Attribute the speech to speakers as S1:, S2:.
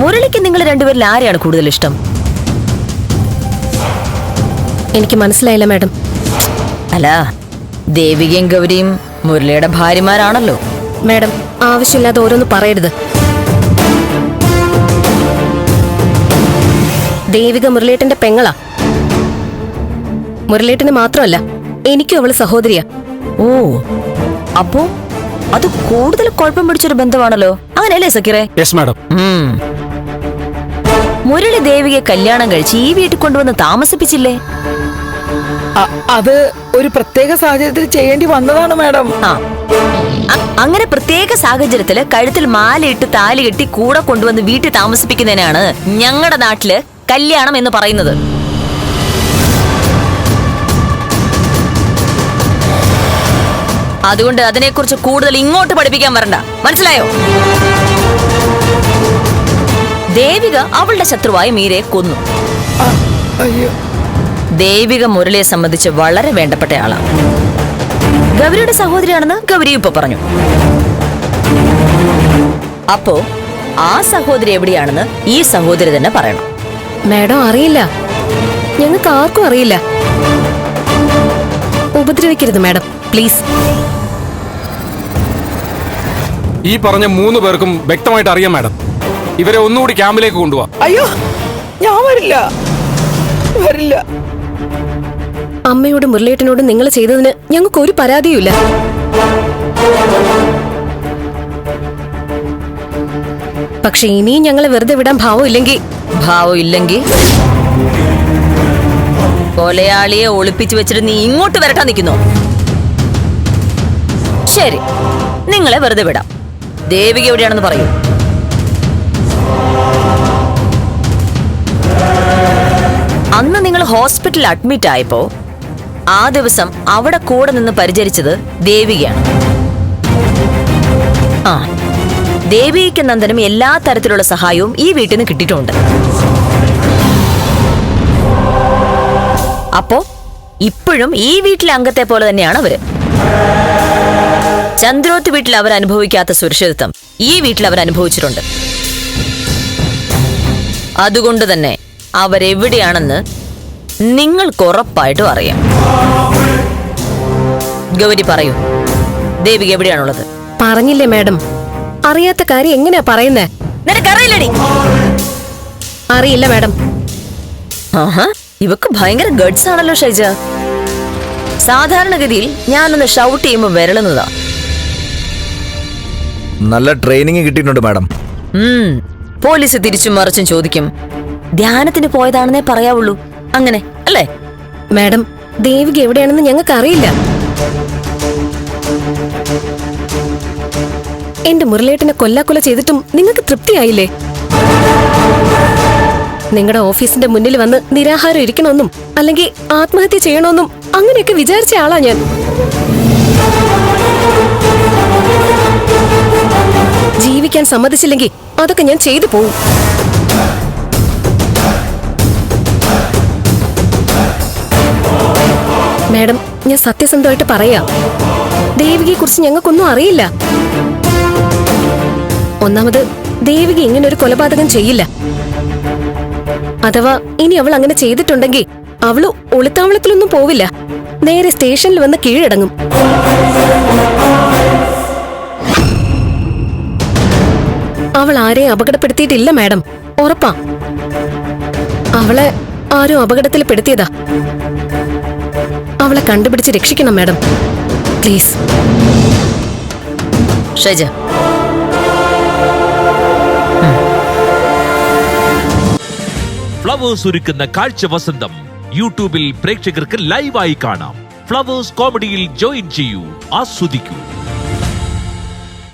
S1: മുരളിക്ക് നിങ്ങൾ രണ്ടുപേരിൽ ആരെയാണ് കൂടുതൽ ഇഷ്ടം?
S2: എനിക്ക് മനസ്സിലായില്ല മാഡം.
S1: അല്ല ദേവികയും ഗൗരിയും മുരളിയുടെ ഭാര്യമാരാണല്ലോ.
S2: മാഡം ആവശ്യമില്ലാതെ ഓരോന്ന് പറയരുത്. ദേവിക മുരളിയേട്ടന്റെ പെങ്ങളാ. മുരളിയേട്ടന് മാത്രമല്ല എനിക്കും അവൾ സഹോദരിയാ.
S1: ഓ അപ്പോ അത് കൂടുതൽ കുഴപ്പം പിടിച്ചൊരു ബന്ധമാണല്ലോ. അങ്ങനെയല്ലേ സക്കീറേ
S3: യെസ് മാഡം.
S1: മുരളി ദേവിയെ കല്യാണം കഴിച്ച് ഈ വീട്ടിൽ കൊണ്ടുവന്ന് താമസിപ്പിച്ചില്ലേ?
S4: അത് ഒരു പ്രത്യേക സാഹചര്യത്തിൽ ചെയ്യേണ്ടി വന്നതാണ് മാഡം.
S1: ആ. അങ്ങനെ പ്രത്യേക സാഹചര്യത്തിൽ കഴുത്തിൽ മാലയിട്ട് താലി കെട്ടി കൂടെ കൊണ്ടുവന്ന് വീട്ടിൽ താമസിപ്പിക്കുന്നതിനാണ് ഞങ്ങളുടെ നാട്ടിൽ കല്യാണം എന്ന് പറയുന്നത്. അതുകൊണ്ട് അതിനെക്കുറിച്ച് കൂടുതൽ ഇങ്ങോട്ട് പഠിപ്പിക്കാൻ വരണ്ട. മനസ്സിലായോ? ദേവിക അവളുടെ ശത്രുവായ മീരയെ കൊന്നു.
S4: അയ്യോ
S1: ദേവിക മുരളിയെ സംബന്ധിച്ച് വളരെ വേണ്ടപ്പെട്ടയാളാണ് ഗൗരിയുടെ സഹോദരിയാണെന്ന് ഗൗരി ഇപ്പൊ പറഞ്ഞു. അപ്പോ ആ സഹോദരി എവിടെയാണെന്ന് ഈ സഹോദരി തന്നെ പറയണം.
S2: മാഡം അറിയില്ല. ഞങ്ങൾക്ക് ആർക്കും അറിയില്ല. ഉപദ്രവിക്കരുത് മാഡം പ്ലീസ്.
S3: ഈ പറഞ്ഞ മൂന്ന് പേർക്കും വ്യക്തമായിട്ട് അറിയാം മാഡം. ഇവരെ ഒന്നുകൂടി ക്യാമ്പിലേക്ക് കൊണ്ടുപോവാം
S4: അയ്യോ ഞാൻ വരില്ല. വരില്ല.
S2: അമ്മയോട് മുരളേട്ടനോട് നിങ്ങൾ ചെയ്തതിന് ഞങ്ങൾക്ക് ഒരു പരാതിയുമില്ല. പക്ഷെ ഇനിയും ഞങ്ങളെ വെറുതെ വിടാൻ ഭാവം ഇല്ലെങ്കിൽ
S1: ഭാവം ഇല്ലെങ്കിൽ? കൊലയാളിയെ ഒളിപ്പിച്ചു വെച്ചിട്ട് നീ ഇങ്ങോട്ട് വരട്ടാ നിൽക്കുന്നു? ശരി നിങ്ങളെ വെറുതെ വിടാം. ദേവിക എവിടെയാണെന്ന് പറയൂ. അന്ന് നിങ്ങൾ ഹോസ്പിറ്റലിൽ അഡ്മിറ്റ് ആയപ്പോ ആ ദിവസം അവിടെ കൂടെ നിന്ന് പരിചരിച്ചത് ദേവികയാണ്. ആ ദേവികയ്ക്ക് നന്ദനും എല്ലാ തരത്തിലുള്ള സഹായവും ഈ വീട്ടിൽ നിന്ന് കിട്ടിയിട്ടുണ്ട്. അപ്പോ ഇപ്പോഴും ഈ വീട്ടിലെ അംഗത്തെ പോലെ തന്നെയാണ് അവർ. ചന്ദ്രോത്ത് വീട്ടിൽ അവർ അനുഭവിക്കാത്ത സുരക്ഷിതത്വം ഈ വീട്ടിൽ അവർ അനുഭവിച്ചിട്ടുണ്ട്. അതുകൊണ്ട് തന്നെ അവരെവിടെയാണെന്ന് നിങ്ങൾക്ക് ഉറപ്പായിട്ടും അറിയാം. ഗൗരി പറയൂ. ദേവിക എവിടെയാണുള്ളത്?
S2: പറഞ്ഞില്ലേ മാഡം. അറിയാത്ത കാര്യം എങ്ങനെയാ പറയുന്നേ?
S1: നിനക്കറിയില്ലടി.
S2: അറിയില്ല മാഡം.
S1: ആഹാ ഇവക്ക് ഭയങ്കര ഗഡ്സ് ആണല്ലോ ഷൈജ. സാധാരണഗതിയിൽ ഞാനൊന്ന് ഷൗട്ട് ചെയ്യുമ്പോൾ വിരളുന്നതാ.
S5: നല്ല ട്രെയിനിങ് കിട്ടിയിട്ടുണ്ട് മാഡം.
S1: പോലീസ് തിരിച്ചും മറിച്ചും ചോദിക്കും. ധ്യാനത്തിന് പോയതാണെന്നേ പറയാവുള്ളൂ. അങ്ങനെ അല്ലേ?
S2: മാഡം ദേവിക എവിടെയാണെന്ന് ഞങ്ങൾക്ക് അറിയില്ല എന്റെ മുരളേട്ടനെ കൊല്ലാക്കൊല ചെയ്തിട്ടും നിങ്ങൾക്ക് തൃപ്തിയായില്ലേ? നിങ്ങളുടെ ഓഫീസിന്റെ മുന്നിൽ വന്ന് നിരാഹാരം ഇരിക്കണമെന്നും അല്ലെങ്കിൽ ആത്മഹത്യ ചെയ്യണമെന്നും അങ്ങനെയൊക്കെ വിചാരിച്ച ആളാ ഞാൻ. ജീവിക്കാൻ സമ്മതിച്ചില്ലെങ്കിൽ അതൊക്കെ ഞാൻ ചെയ്തു പോവും. മാഡം ഞാൻ സത്യസന്ധമായിട്ട് പറയാ. ദേവികയെ കുറിച്ച് ഞങ്ങൾക്കൊന്നും അറിയില്ല. ഒന്നാമത് ദേവിക ഇങ്ങനെ ഒരു കൊലപാതകം ചെയ്യില്ല. അഥവാ ഇനി അവൾ അങ്ങനെ ചെയ്തിട്ടുണ്ടെങ്കിൽ അവൾ ഒളിത്താവളത്തിലൊന്നും പോവില്ല. നേരെ സ്റ്റേഷനിൽ വന്ന് കീഴടങ്ങും. അവൾ ആരെ അപകടപ്പെടുത്തിയിട്ടില്ല മാഡം. ഉറപ്പാ. അവളെ ആരും അപകടത്തിൽ പെടുത്തിയതാ അവളെ കണ്ടുപിടിച്ച് രക്ഷിക്കണം മാഡം. പ്ലീസ്.
S1: ഷൈജ.
S6: ഫ്ലവേഴ്സ് ഒരുക്കുന്ന കാഴ്ച വസന്തം യൂട്യൂബിൽ പ്രേക്ഷകർക്ക് ലൈവായി കാണാം. ഫ്ലവേഴ്സ് കോമഡിയിൽ ജോയിൻ ചെയ്യൂ ആസ്വദിക്കൂ.